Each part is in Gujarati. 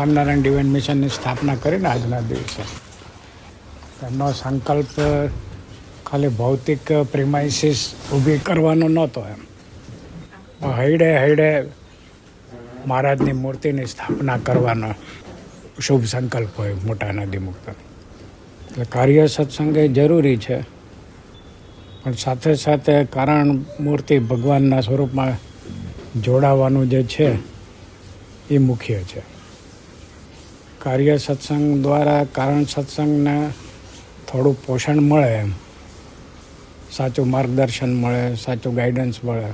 સ્વામિનારાયણ ડિવાઇન મિશનની સ્થાપના કરીને આજના દિવસે. એમનો સંકલ્પ ખાલી ભૌતિક પ્રિમાઇસીસ ઊભી કરવાનો નહોતો એમ. હૈડે હૈડે મહારાજની મૂર્તિની સ્થાપના કરવાનો શુભ સંકલ્પ હોય મોટા નદી મુક્ત એટલે કાર્ય સત્સંગ એ જરૂરી છે. પણ સાથે સાથે કારણ મૂર્તિ ભગવાનના સ્વરૂપમાં જોડાવાનું જે છે, એ મુખ્ય છે. કાર્ય સત્સંગ દ્વારા કારણ સત્સંગને થોડું પોષણ મળે એમ. સાચું માર્ગદર્શન મળે, સાચું ગાઈડન્સ મળે.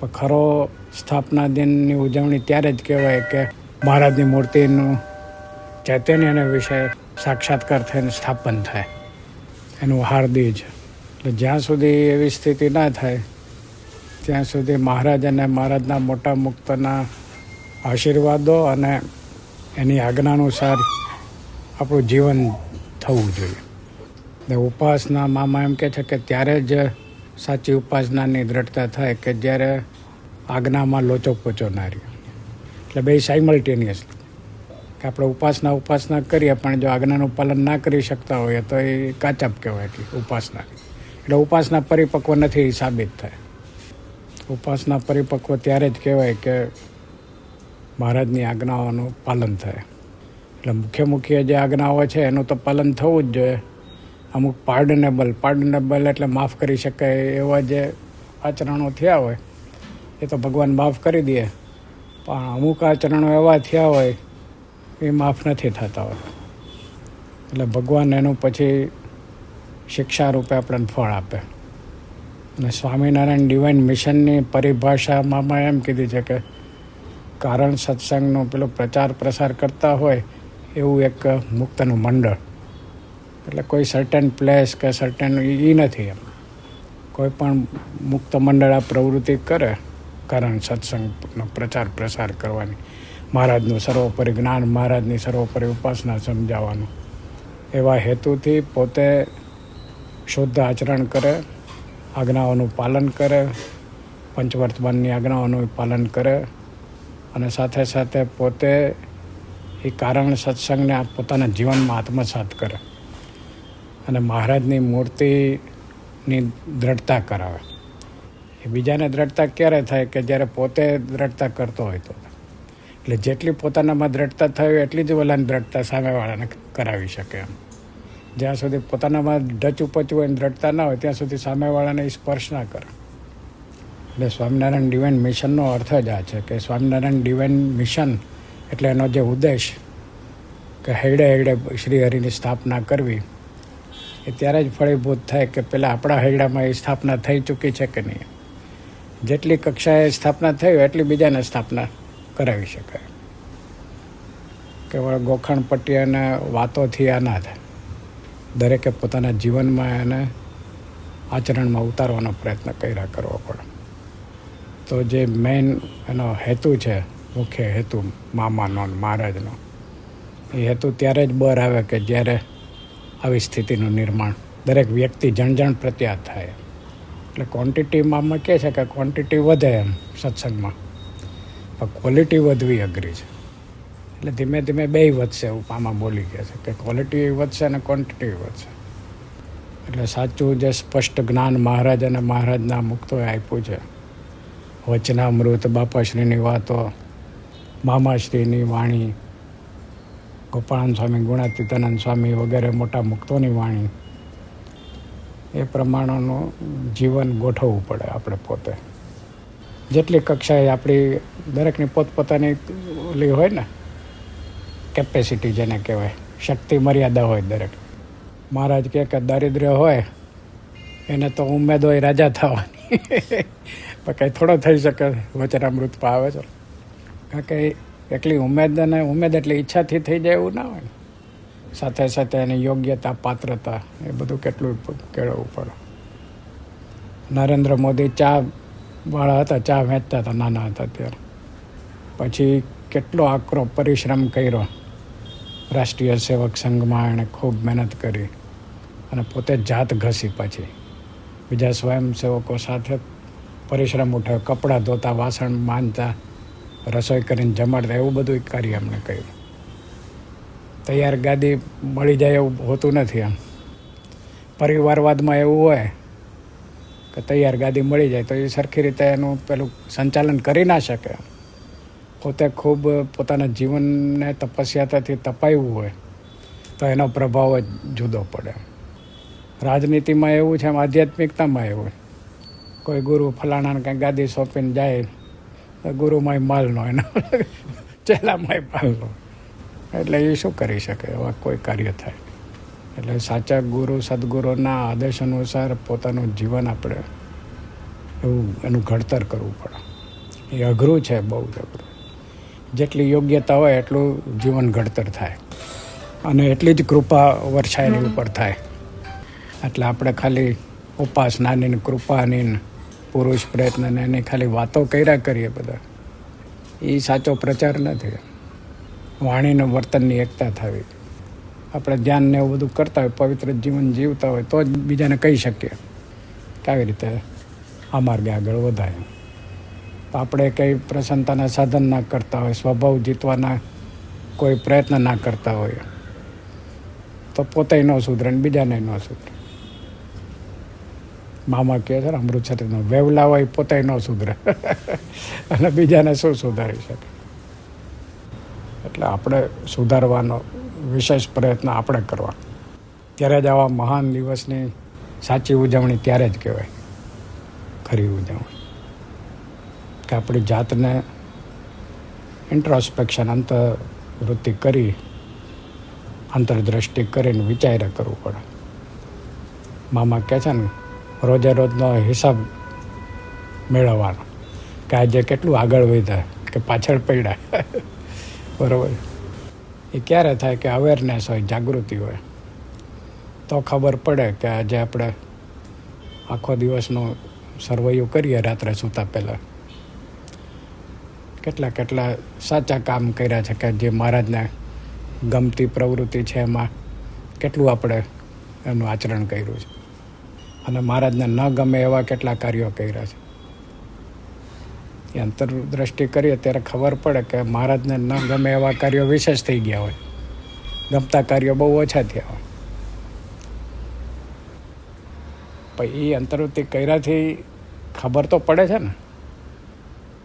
પણ ખરો સ્થાપના દિનની ઉજવણી ત્યારે જ કહેવાય કે મહારાજની મૂર્તિનું ચૈતન્યને વિશે સાક્ષાત્કાર થઈને સ્થાપન થાય. એનું હાર્દિજ એટલે જ્યાં સુધી એવી સ્થિતિ ના થાય, ત્યાં સુધી મહારાજ અને મહારાજના મોટા મુક્તના આશીર્વાદો અને એની આજ્ઞાનુસાર આપણું જીવન થવું જોઈએ. ને ઉપાસના મામા એમ કહે છે કે ત્યારે જ સાચી ઉપાસનાની દ્રઢતા થાય કે જ્યારે આજ્ઞામાં લોચો પોચો ના રહ્યો. એટલે બે સાયમલ્ટેનિયસલી કે આપણે ઉપાસના ઉપાસના કરીએ, પણ જો આજ્ઞાનું પાલન ના કરી શકતા હોઈએ તો એ કાચપ કહેવાય કે ઉપાસના. એટલે ઉપાસના પરિપક્વ નથી સાબિત થાય. ઉપાસના પરિપક્વ ત્યારે જ કહેવાય કે મહારાજની આજ્ઞાઓનું પાલન થાય. એટલે મુખ્ય મુખ્ય જે આજ્ઞાઓ છે, એનું તો પાલન થવું જ જોઈએ. અમુક પાર્ડનેબલ પાર્ડનેબલ એટલે માફ કરી શકાય એવા જે આચરણો થયા હોય, એ તો ભગવાન માફ કરી દે. પણ અમુક આચરણો એવા થયા હોય, એ માફ નથી થતા હોય. એટલે ભગવાન એનું પછી શિક્ષા રૂપે આપણને ફળ આપે. અને સ્વામિનારાયણ ડિવાઇન મિશનની પરિભાષામાં એમ કીધી છે કે કારણ સત્સંગનો પેલો પ્રચાર પ્રસાર કરતા હોય, એવું એક મુક્તનું મંડળ. એટલે કોઈ સર્ટન પ્લેસ કે સર્ટન એ નથી એમ. કોઈ પણ મુક્ત મંડળ આ પ્રવૃત્તિ કરે કારણ સત્સંગનો પ્રચાર પ્રસાર કરવાની. મહારાજનું સર્વોપરી જ્ઞાન, મહારાજની સર્વોપરી ઉપાસના સમજાવવાનું. એવા હેતુથી પોતે શુદ્ધ આચરણ કરે, આજ્ઞાઓનું પાલન કરે, પંચવર્તમાનની આજ્ઞાઓનું પાલન કરે અને સાથે સાથે પોતે એ કારણ સત્સંગને આ પોતાના જીવનમાં આત્મસાત કરે. અને મહારાજની મૂર્તિની દ્રઢતા કરાવે. એ બીજાને દ્રઢતા ક્યારે થાય કે જ્યારે પોતે દ્રઢતા કરતો હોય તો? એટલે જેટલી પોતાનામાં દ્રઢતા થઈ એટલી જ ઓલાની દ્રઢતા સામેવાળાને કરાવી શકે એમ. જ્યાં સુધી પોતાનામાં ડચ ઉપચવું હોય ને દ્રઢતા ના હોય, ત્યાં સુધી સામેવાળાને એ સ્પર્શ ના કરે. એટલે સ્વામિનારાયણ ડિવાઇન મિશનનો અર્થ જ આ છે કે સ્વામિનારાયણ ડિવાઇન મિશન એટલે એનો જે ઉદ્દેશ કે હેડે હેડે શ્રી હરિની સ્થાપના કરવી, એ ત્યારે જ ફળીભૂત થાય કે પહેલાં આપણા હૈડામાં એ સ્થાપના થઈ ચૂકી છે કે નહીં. જેટલી કક્ષાએ સ્થાપના થઈ એટલી બીજાને સ્થાપના કરાવી શકાય. કેવળ ગોખણ પટ્ટી અને વાતોથી આ ના થાય. દરેકે પોતાના જીવનમાં એને આચરણમાં ઉતારવાનો પ્રયત્ન કર્યા કરવો પડે. તો જે મેઇન એનો હેતુ છે, મુખ્ય હેતુ મામાનો મહારાજનો, એ હેતુ ત્યારે જ બર આવે કે જ્યારે આવી સ્થિતિનું નિર્માણ દરેક વ્યક્તિ જણ જણ પ્રત્યાત થાય. એટલે ક્વોન્ટિટીમાં કહે છે કે ક્વોન્ટિટી વધે એમ સત્સંગમાં. પણ ક્વોલિટી વધવી અઘરી છે. એટલે ધીમે ધીમે બેય વધશે એવું આમાં બોલી કહે છે કે ક્વોલિટી વધશે અને ક્વોન્ટિટી વધશે. એટલે સાચું જે સ્પષ્ટ જ્ઞાન મહારાજ અને મહારાજના મુક્તોએ આપ્યું છે વચનામૃત બાપાશ્રીની વાતો, મામાશ્રીની વાણી, ગોપાળાન સ્વામી, ગુણાતીતાનંદ સ્વામી વગેરે મોટા મુક્તોની વાણી. એ પ્રમાણેનું જીવન ગોઠવવું પડે આપણે પોતે. જેટલી કક્ષાએ આપણી દરેકની પોતપોતાની ઓલી હોય ને કેપેસિટી જેને કહેવાય, શક્તિ મર્યાદા હોય દરેક. મહારાજ કહે કે દારિદ્ર્ય હોય, એને તો ઉમેદ હોય રાજા થવાની. પણ કંઈ થોડો થઈ શકે વચનામૃત પાવે છે. કારણ કે એટલી ઉમેદ અને ઉમેદ એટલે ઈચ્છાથી થઈ જાય એવું ના હોય. ને સાથે સાથે એની યોગ્યતા, પાત્રતા, એ બધું કેટલું કેળવવું પડે. નરેન્દ્ર મોદી ચા વાળા હતા, ચા વેચતા હતા, નાના હતા ત્યારે. પછી કેટલો આકરો પરિશ્રમ કર્યો. રાષ્ટ્રીય સેવક સંઘમાં એણે ખૂબ મહેનત કરી અને પોતે જાત ઘસી પછી. બીજા સ્વયંસેવકો સાથે પરિશ્રમ ઉઠાવ્યો કપડાં ધોતા, વાસણ માંજતા, રસોઈ કરીને જમાડતા, એવું બધું કાર્ય અમને કહ્યું તૈયાર ગાદી મળી જાય એવું હોતું નથી એમ. પરિવારવાદમાં એવું હોય કે તૈયાર ગાદી મળી જાય તો એ સરખી રીતે એનું પેલું સંચાલન કરી ના શકે. પોતે ખૂબ પોતાના જીવનને તપસ્યાતાથી તપાયું હોય તો એનો પ્રભાવ જ જુદો પડે. રાજનીતિમાં એવું છે આમ આધ્યાત્મિકતામાં એવું. કોઈ ગુરુ ફલાણાને કંઈ ગાદી સોંપીને જાય, તો ગુરુમાંય માલનો એનો ચેલામાંય માલનો એટલે એ શું કરી શકે? એવા કોઈ કાર્ય થાય. એટલે સાચા ગુરુ, સદગુરુના આદેશ અનુસાર પોતાનું જીવન આપણે એવું, એનું ઘડતર કરવું પડે. એ અઘરું છે, બહુ જ અઘરું. જેટલી યોગ્યતા હોય, એટલું જીવન ઘડતર થાય. અને એટલી જ કૃપા વર્ષાય એની ઉપર થાય. એટલે આપણે ખાલી ઉપાસનાની કૃપાની પુરુષ પ્રયત્ન ને એની ખાલી વાતો કર્યા કરીએ બધા. એ સાચો પ્રચાર નથી. વાણીને વર્તનની એકતા થવી. આપણે ધ્યાન ને એવું બધું કરતા હોય, પવિત્ર જીવન જીવતા હોય, તો જ બીજાને કહી શકીએ કે આવી રીતે આ માર્ગે આગળ વધાય. તો આપણે કંઈ પ્રસન્નતાના સાધન ના કરતા હોય, સ્વભાવ જીતવાના કોઈ પ્રયત્ન ના કરતા હોય. તો પોતે ન સુધરે ને બીજાને ન સુધરે. મામા કહે છે ને અમૃતસરનો વેવલા હોય પોતે ન સુધરે. અને બીજાને શું સુધારી શકે? એટલે આપણે સુધારવાનો વિશેષ પ્રયત્ન આપણે કરવા ત્યારે જ આવા મહાન દિવસની સાચી ઉજવણી ત્યારે જ કહેવાય. ખરી ઉજવણી. કે આપણી જાતને ઇન્ટ્રોસ્પેક્શન અંતર્વૃત્તિ કરી, અંતરદ્રષ્ટિ કરીને વિચાર્યા કરવું પડે. મામા કહે છે ને રોજે રોજનો હિસાબ મેળવવાનો કે આજે કેટલું આગળ વધ્યા કે પાછળ પડ્યા. બરાબર. એ ક્યારે થાય કે અવેરનેસ હોય, જાગૃતિ હોય? તો ખબર પડે કે આજે આપણે આખો દિવસનું સરવૈયું કરીએ રાત્રે સૂતા પહેલાં. કેટલા કેટલા સાચા કામ કર્યા છે કે જે મહારાજને ગમતી પ્રવૃત્તિ છે એમાં કેટલું આપણે એનું આચરણ કર્યું છે? અને મહારાજને ન ગમે એવા કેટલા કાર્યો કર્યા છે. એ અંતરદ્રષ્ટિ કરીએ ત્યારે ખબર પડે કે મહારાજને ન ગમે એવા કાર્યો વિશેષ થઈ ગયા હોય. ગમતા કાર્યો બહુ ઓછા થયા હોય. પછી એ અંતર્વૃત્તિ કર્યાથી ખબર તો પડે છે ને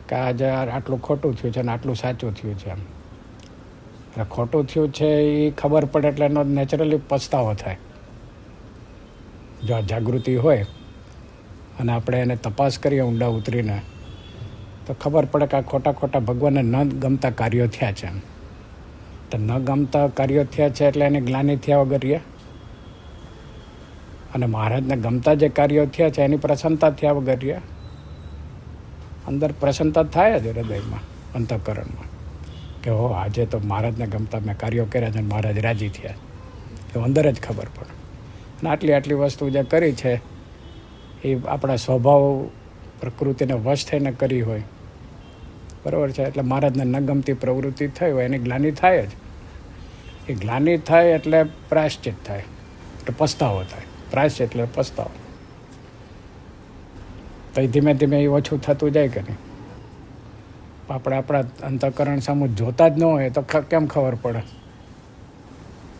કે આજે આટલું ખોટું થયું છે ને આટલું સાચું થયું છે એમ. એટલે ખોટું થયું છે એ ખબર પડે એટલે એનો નેચરલી પછતાવો થાય. જો આ જાગૃતિ હોય અને આપણે એને તપાસ કરીએ ઊંડા ઉતરીને, તો ખબર પડે કે આ ખોટા ખોટા ભગવાનને ન ગમતા કાર્યો થયા છે તો ન ગમતા કાર્યો થયા છે એટલે એને ગ્લાની થયા વગર રહ્યા અને મહારાજને ગમતા જે કાર્યો થયા છે એની પ્રસન્નતા થયા વગર રહ્યા અંદર પ્રસન્નતા થાય જ હૃદયમાં, અંતઃકરણમાં. કે હો આજે તો મહારાજને ગમતા મેં કાર્યો કર્યા છે અને મહારાજ રાજી થયા. એ અંદર જ ખબર પડે. આટલી આટલી વસ્તુ જે કરી છે, એ આપણા સ્વભાવ પ્રકૃતિને વશ થઈને કરી હોય. બરાબર છે? એટલે મહારાજને ન ગમતી પ્રવૃત્તિ થઈ હોય, એની ગ્લાની થાય જ. એ ગ્લાની થાય એટલે પ્રાયશ્ચિત થાય. એટલે પસ્તાવો થાય. પ્રાયશ્ચિત એટલે પસ્તાવો. તો ધીમે ધીમે એ ઓછું થતું જાય કે નહીં? આપણે આપણા અંતઃકરણ સામે જોતા જ ન હોય તો કેમ ખબર પડે?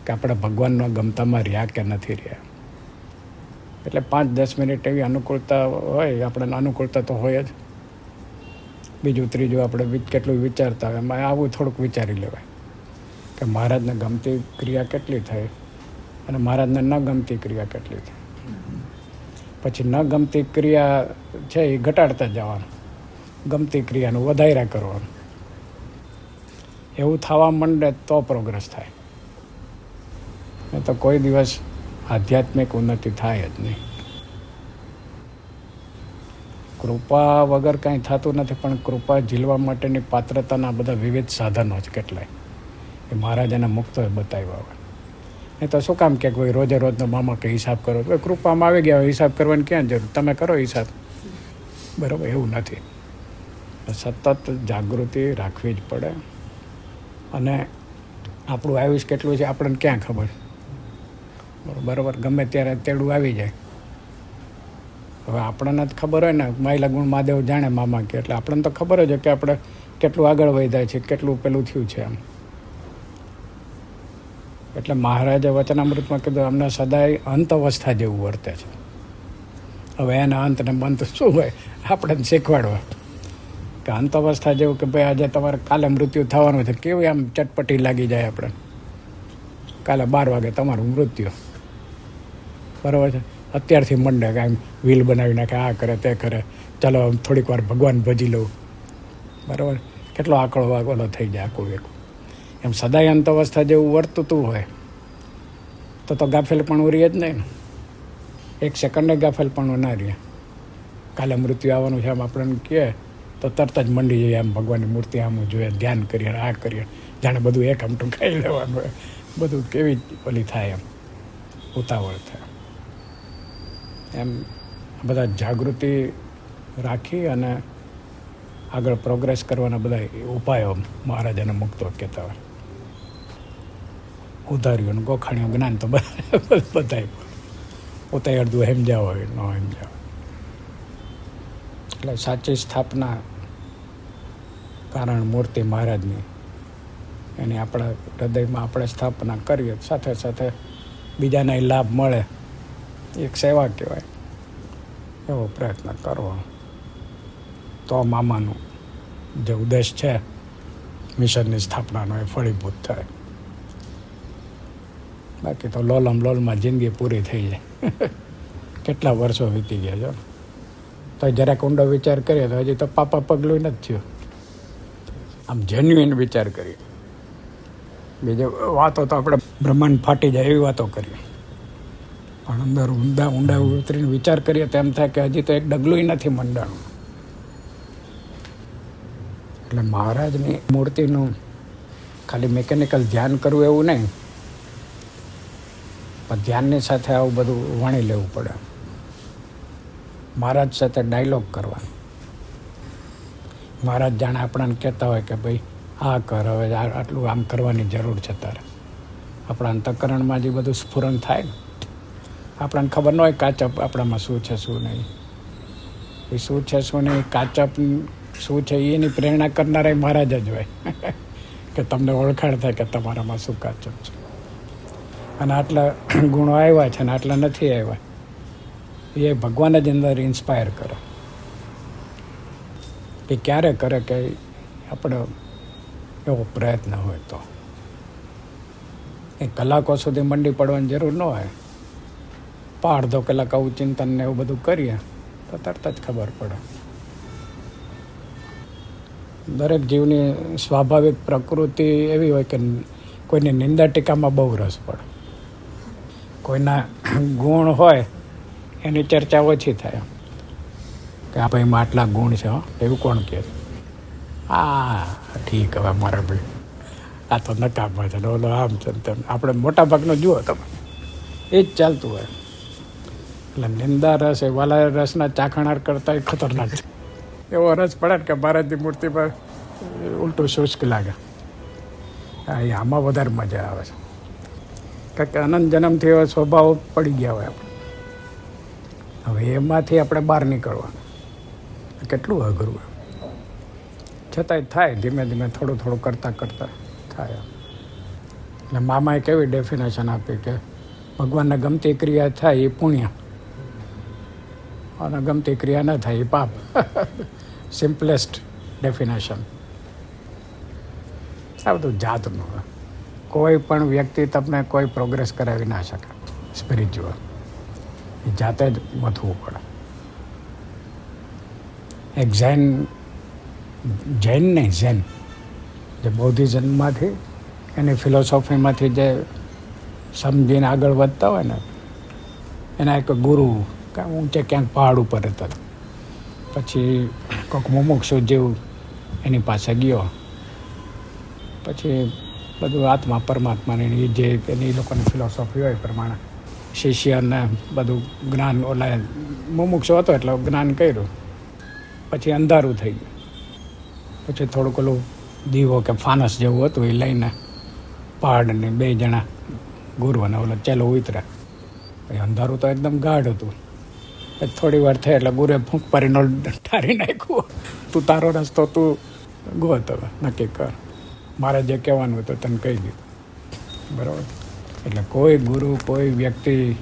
કે આપણે ભગવાનના ગમતામાં રહ્યા કે નથી રહ્યા? એટલે પાંચ, દસ મિનિટ એવી અનુકૂળતા હોય આપણને અનુકૂળતા તો હોય જ. બીજું, ત્રીજું આપણે કેટલું વિચારતા હોય, એમાં આવું થોડુંક વિચારી લેવાય. કે મહારાજને ગમતી ક્રિયા કેટલી થઈ અને મહારાજને ન ગમતી ક્રિયા કેટલી થઈ. પછી ન ગમતી ક્રિયા છે એ ઘટાડતા જવાનું. ગમતી ક્રિયાનું વધાર્યા કરવાનું. એવું થવા માંડે તો પ્રોગ્રેસ થાય. તો કોઈ દિવસ આધ્યાત્મિક ઉન્નતિ થાય જ નહીં. કૃપા વગર કાંઈ થતું નથી, પણ કૃપા ઝીલવા માટેની પાત્રતાના બધા વિવિધ સાધનો છે કેટલાય. એ મહારાજાને મુક્ત બતાવ્યા હોય. નહીં તો શું કામ કે કોઈ રોજે રોજનો મામા કે હિસાબ કરો? તો કૃપામાં આવી ગયા હોય, હિસાબ કરવાની ક્યાં જરૂર? તમે કરો હિસાબ. બરાબર, એવું નથી. સતત જાગૃતિ રાખવી જ પડે. અને આપણું આયુષ કેટલું છે, આપણને ક્યાં ખબર? બરાબર, ગમે ત્યારે તેડું આવી જાય. હવે આપણને જ ખબર હોય ને, માયલા ગુણ મહાદેવ જાણે મામા કે, એટલે આપણને તો ખબર જ કે આપણે કેટલું આગળ વધ્યા છે, કેટલું પેલું થયું છે એમ. એટલે મહારાજે વચનામૃતમાં કીધું, અમને સદાય અંત અવસ્થા જેવું વર્તે છે. હવે એના અંત ને બંત શું હોય, આપણે શીખવાડવા. કે અંત અવસ્થા જેવું કે ભાઈ આજે તમારે કાલે મૃત્યુ થવાનું છે, કેવી આમ ચટપટી લાગી જાય આપણે. કાલે બાર વાગે તમારું મૃત્યુ. બરાબર છે. અત્યારથી મંડે કે આમ વ્હીલ બનાવી નાખે, આ કરે, તે કરે. ચાલો આમ થોડીક વાર ભગવાન ભજી લઉં. બરાબર? કેટલો આકળો વાગોલો થઈ જાય આખું એક એમ સદાય અંત અવસ્થા જેવું વર્તતું હોય, તો તો ગાફેલ પણ ઉરીએ જ નહીં. એક સેકન્ડે ગાફેલ પણ ના રહીએ કાલે મૃત્યુ આવવાનું છે આમ આપણને કહે, તો તરત જ મંડી જઈએ આમ ભગવાનની મૂર્તિ આમ જોઈએ, ધ્યાન કરીએ આ કરીએ. જાણે બધું એક આમટું ખાઈ લેવાનું બધું કેવી ઓલી થાય એમ. ઉતાવળ થાય. એમ બધા જાગૃતિ રાખી અને આગળ પ્રોગ્રેસ કરવાના બધા ઉપાયો મહારાજાને મુક્તો કહેતા હોય. ઉધાર્યું ગોખાણ્યું જ્ઞાન તો બધા પોતે અડધું સમજ્યા હોય, ન હેમજાવ એટલે સાચી સ્થાપના કારણ મૂર્તિ મહારાજની. એની આપણા હૃદયમાં આપણે સ્થાપના કરીએ સાથે સાથે બીજાને લાભ મળે. એક સેવા કહેવાય. એવો પ્રયત્ન કરવો. તો મામાનું જે ઉદ્દેશ છે, મિશનની સ્થાપનાનો એ ફળીભૂત થાય. બાકી તો લોલમ લોલમાં જિંદગી પૂરી થઈ જાય. કેટલા વર્ષો વીતી ગયા છો. તો જરાક ઊંડો વિચાર કરીએ તો હજી તો પાપા પગલું નથી થયું. આમ જેન્યુઇન વિચાર કરીએ. બીજે વાતો તો આપણે બ્રહ્માંડ ફાટી જાય એવી વાતો કરીએ. પણ અંદર ઊંડા ઊંડા ઉતરીને વિચાર કરીએ તો એમ થાય કે હજી તો એક ડગલું નથી મંડાણું. એટલે મહારાજની મૂર્તિનું ખાલી મિકેનિકલ ધ્યાન કરવું એવું નહીં, પણ ધ્યાનની સાથે આવું બધું વણી લેવું પડે. મહારાજ સાથે ડાયલોગ કરવા મહારાજ જાણે આપણાને કહેતા હોય કે ભાઈ આ કર, હવે આટલું આમ કરવાની જરૂર છે તારે. આપણા અંતઃકરણમાં જે બધું સ્ફુરણ થાય ને આપણને ખબર ન હોય કાચપ આપણામાં શું છે, શું નહીં. એ શું છે, શું નહીં, કાચપ શું છે, એની પ્રેરણા કરનારા મહારાજ જ હોય. કે તમને ઓળખાણ થાય કે તમારામાં શું કાચપ છે. અને આટલા ગુણો આવ્યા છે અને આટલા નથી આવ્યા. એ ભગવાન જ અંદર ઇન્સ્પાયર કરે. કે ક્યારે કરે કે આપણો એવો પ્રયત્ન હોય તો. એ કલાકો સુધી મંડી પડવાની જરૂર ન હોય. અડધો કલાક આવું ચિંતન ને એવું બધું કરીએ, તો તરત જ ખબર પડે. દરેક જીવની સ્વાભાવિક પ્રકૃતિ એવી હોય કે કોઈની નિંદા ટીકામાં બહુ રસ પડે. કોઈના ગુણ હોય, એની ચર્ચા ઓછી થાય. કે આ ભાઈમાં આટલા ગુણ છે, હો, એવું કોણ કહે? આ ઠીક હવે મારા ભાઈ. આ તો નકામા છે, ઓલો આમ છે આપણે મોટા ભાગનો જુઓ તમે. એ જ ચાલતું હોય. એટલે નિંદા રસ એ વાલા રસના ચાખણાર કરતાં ખતરનાક છે. એવો રસ પડે કે ભારતની મૂર્તિ પર ઉલટું શુષ્ક લાગે. આમાં વધારે મજા આવે છે. કારણ કે અનંત જન્મથી એવા સ્વભાવ પડી ગયા હોય આપણે. હવે એમાંથી આપણે બહાર નીકળવાનું. કેટલું અઘરું છતાંય થાય ધીમે ધીમે, થોડું થોડું કરતાં કરતાં થાય એટલે મામાએ કેવી ડેફિનેશન આપી કે ભગવાનને ગમતી ક્રિયા થાય એ પુણ્ય. અને ગમતી ક્રિયા ન થાય એ પાપ સિમ્પલેસ્ટ ડેફિનેશન આ બધું જાતનું. કોઈ પણ વ્યક્તિ તમને કોઈ પ્રોગ્રેસ કરાવી ના શકે. સ્પિરિચ્યુઅલ એ જાતે જ વધવું પડે. એક જૈન જૈન નહીં, ઝેન. જે બૌદ્ધિઝમમાંથી એની ફિલોસોફીમાંથી જે સમજીને આગળ વધતા હોય ને, એના એક ગુરુ કાં ઊંચે ક્યાંક પહાડ ઉપર હતા. પછી કોઈક મુમુક્ષુ જેવું એની પાસે ગયો. પછી બધું આત્મા પરમાત્માની જે એની લોકોની ફિલોસોફી હોય પ્રમાણે શિષ્યને બધું જ્ઞાન ઓલા મુમુક્ષુ હતો એટલે જ્ઞાન કર્યું. પછી અંધારું થઈ ગયું. પછી થોડુંક ઓલું દીવો કે ફાનસ જેવું હતું એ લઈને પહાડને બે જણા ગુરુ અને ઓલા ચેલો ઉતર્યા. પછી અંધારું તો એકદમ ગાઢ હતું. થોડી વાર થઈ એટલે ગુરે ફૂંક પારીને ઠારી નાખ્યું. તું તારો રસ્તો, તું ગો તમે નક્કી કર. મારે જે કહેવાનું હોય તો તને કહી દીધું બરાબર? એટલે કોઈ ગુરુ, કોઈ વ્યક્તિ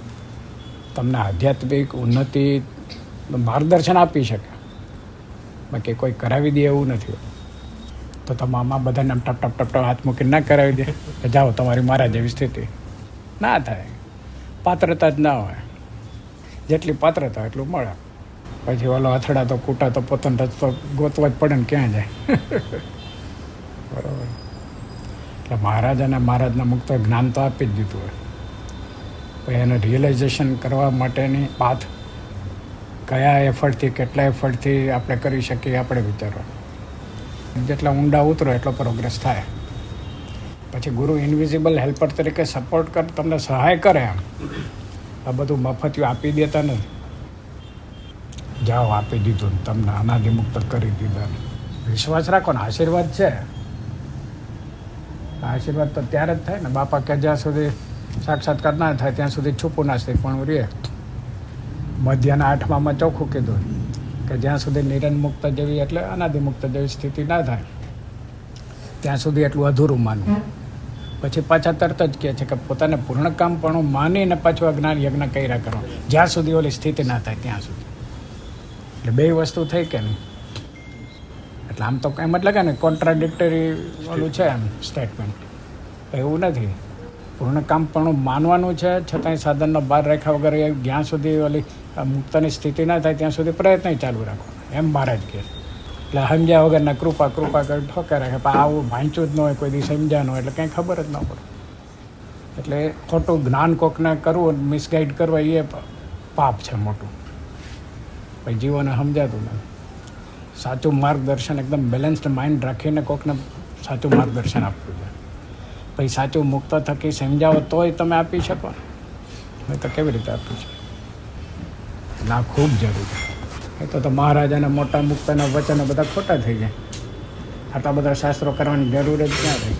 તમને આધ્યાત્મિક ઉન્નતિ માર્ગદર્શન આપી શકે. બાકી કોઈ કરાવી દે એવું નથી. તો તમે આમાં બધાને ટપ ટપ ટપ ટપ હાથ મૂકીને ના કરાવી દે. જાઓ, તમારી મારા જેવી સ્થિતિ. ના થાય. પાત્રતા જ ના હોય. જેટલી પાત્રતા એટલું મળે. પછી ઓલો અથડા તો કૂટા તો પોતાનો રસ્તો ગોતવા જ પડે ને ક્યાં જાય. બરાબર. એટલે મહારાજ અને મહારાજના મુક્ત જ્ઞાન તો આપી જ દીધું હોય. પછી એને રિયલાઇઝેશન કરવા માટેની પાથ કયા એફર્ટથી, કેટલા એફર્ટથી આપણે કરી શકીએ આપણે વિચારવા જેટલા ઊંડા ઉતરો એટલો પ્રોગ્રેસ થાય. પછી ગુરુ ઇન્વિઝિબલ હેલ્પર તરીકે સપોર્ટ કર, તમને સહાય કરે એમ. આ બધું મફતિયું આપી દેતા ને. જાઓ, આપી દીધું તમને મુક્ત કરી દીધા વિશ્વાસ રાખો ને, આશીર્વાદ છે. આશીર્વાદ તો ત્યારે જ થાય ને. બાપા કે જ્યાં સુધી સાક્ષાત્કાર ના થાય, ત્યાં સુધી છૂપું ના થાય, પણ રે. મધ્યના આઠમામાં ચોખ્ખું કીધું કે જ્યાં સુધી નિરન મુક્ત જેવી એટલે અનાદિમુક્ત જેવી સ્થિતિ ના થાય, ત્યાં સુધી એટલું અધૂરું માનવું પછી પાછા તરત જ કહે છે કે પોતાને પૂર્ણ કામ પણ માનીને પાછું અજ્ઞાન યજ્ઞ કર્યા કરો. જ્યાં સુધી ઓલી સ્થિતિ ના થાય ત્યાં સુધી. એટલે બે વસ્તુ થઈ કે નહીં? એટલે આમ તો એમ એટલે કે ને કોન્ટ્રાડિક્ટરી ઓલું છે એમ સ્ટેટમેન્ટ એવું નથી. પૂર્ણ કામ પણ માનવાનું છે, છતાંય સાધનનો બહાર રાખ્યા વગર જ્યાં સુધી ઓલી આ મુક્તની સ્થિતિ ના થાય ત્યાં સુધી પ્રયત્ન ચાલુ રાખવાનો. એમ મહારાજ કહે એટલે સમજ્યા વગરના કૃપા કૃપા કરી ઠોકે રાખે. પણ આવું વાંચ્યું જ ન હોય, કોઈ દી સમજ્યા ન હોય, એટલે કંઈ ખબર જ ન પડે. એટલે ખોટું જ્ઞાન કોકને કરવું મિસગાઈડ કરવા, એ પાપ છે મોટું. પછી જીવોને સમજાતું નથી. સાચું માર્ગદર્શન એકદમ બેલેન્સ્ડ માઇન્ડ રાખીને કોકને સાચું માર્ગદર્શન આપવું છે. પછી સાચું મુક્ત થકી સમજાવો તોય તમે આપી શકો. નહીં તો કેવી રીતે આપી શકો? એટલે આ ખૂબ જરૂરી એ તો તો મહારાજાના મોટા મુક્તના વચનો બધા ખોટા થઈ જાય. આટલા બધા શાસ્ત્રો કરવાની જરૂર જ ક્યાં રહી?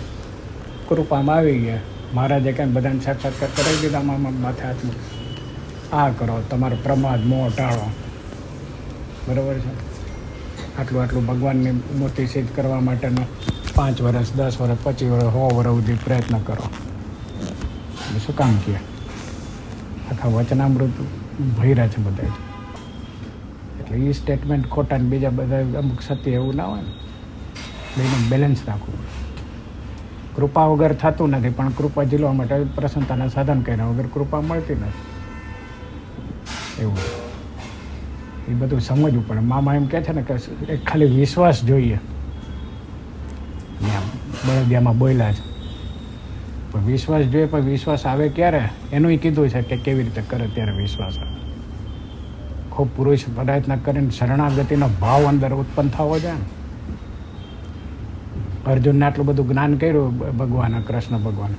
કૃપામાં આવી ગયા. મહારાજે કાંઈ બધાને સાક્ષાત્કાર કરાવી દીધા? આમાં માથે હાથમાં આ કરો, તમારો પ્રમાદ મોં ટાળો. બરાબર છે? આટલું આટલું ભગવાનની મૂર્તિ સિદ્ધ કરવા માટેનો પાંચ વર્ષ દસ વર્ષ પચીસ વર્ષ સો વર્ષ સુધી પ્રયત્ન કરો. શું કામ કહે? આખા વચનામૃત ભર્યા છે બધા. એટલે એ સ્ટેટમેન્ટ ખોટા ને બીજા બધા અમુક સત્ય એવું ના હોય ને. બેનું બેલેન્સ રાખવું. કૃપા વગર થતું નથી, પણ કૃપા ઝીલવા માટે પ્રસન્નતાના સાધન કર્યા વગર કૃપા મળતી નથી. એવું. એ બધું સમજવું પડે મામા એમ કહે છે ને કે એક ખાલી વિશ્વાસ જોઈએ. બળદિયામાં બોલ્યા છે. પણ વિશ્વાસ જોઈએ, પણ વિશ્વાસ આવે ક્યારે? એનું કીધું છે કે કેવી રીતે કરે ત્યારે વિશ્વાસ આવે. ખૂબ પુરુષ પ્રયત્ન કરીને શરણાગતિનો ભાવ અંદર ઉત્પન્ન થવો જોઈએ ને. અર્જુનને આટલું બધું જ્ઞાન કર્યું ભગવાન, કૃષ્ણ ભગવાન.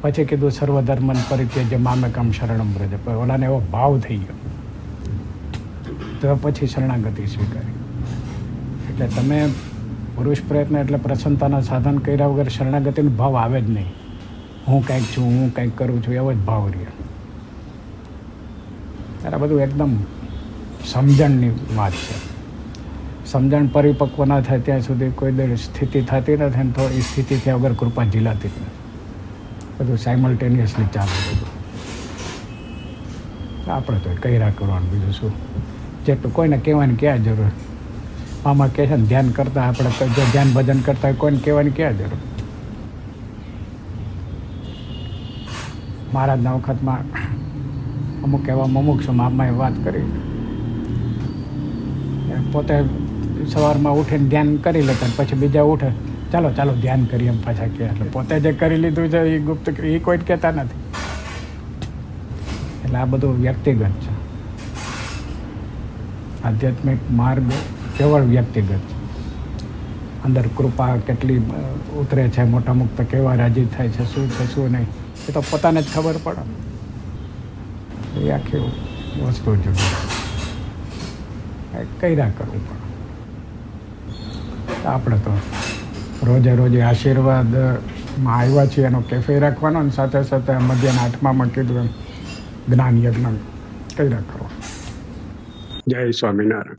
પછી કીધું સર્વધર્મન પરિત્યજ્ય મામેકમ શરણમ વ્રજ. ઓલાને એવો ભાવ થઈ ગયો. તો પછી શરણાગતિ સ્વીકારી. એટલે તમે પુરુષ પ્રયત્ન એટલે પ્રસન્નતાના સાધન કર્યા વગર શરણાગતિનો ભાવ આવે જ નહીં. હું કંઈક છું, હું કંઈક કરું છું, એવો જ ભાવ રહ્યો. ત્યારે બધું એકદમ સમજણની વાત છે. સમજણ પરિપક્વ ના થાય ત્યાં સુધી કોઈ દર સ્થિતિ થતી નથી ને તો એ સ્થિતિ થયા વગર કૃપા ઝીલાતી જ નથી. બધું સાયમલ્ટેનિયસલી ચાલે બધું. આપણે તો કર્યા કરવાનું બીજું શું? જેટલું કોઈને કહેવાની ક્યાં જરૂર? આમાં કહે છે ને, ધ્યાન કરતા આપણે જો ધ્યાન ભજન કરતા હોય, કોઈને કહેવાની ક્યાં જરૂર? મહારાજના વખતમાં અમુક એવા અમુક સમાજમાં વાત કરી. પોતે સવારમાં ઉઠીને ધ્યાન કરી લેતા પછી બીજા ઉઠે. ચાલો ચાલો, ધ્યાન કરીએ એમ પાછા કહે એટલે પોતે જે કરી લીધું છે એ ગુપ્ત એ કોઈ કહેતા નથી. એટલે આ બધું વ્યક્તિગત છે. આધ્યાત્મિક માર્ગ કેવળ વ્યક્તિગત છે. અંદર કૃપા કેટલી ઉતરે છે, મોટા મુક્ત કેવા રાજી થાય છે, શું છે, શું નહીં, એ તો પોતાને જ ખબર પડે. એ આખી વસ્તુ જુદી એ કર્યા કરવું પણ. આપણે તો રોજે રોજે આશીર્વાદમાં આવ્યા છીએ, એનો કેફે રાખવાનો અને સાથે સાથે મધ્યાહન આઠમામાં કીધું એમ, જ્ઞાન યજ્ઞ કર્યા કરો જય સ્વામિનારાયણ.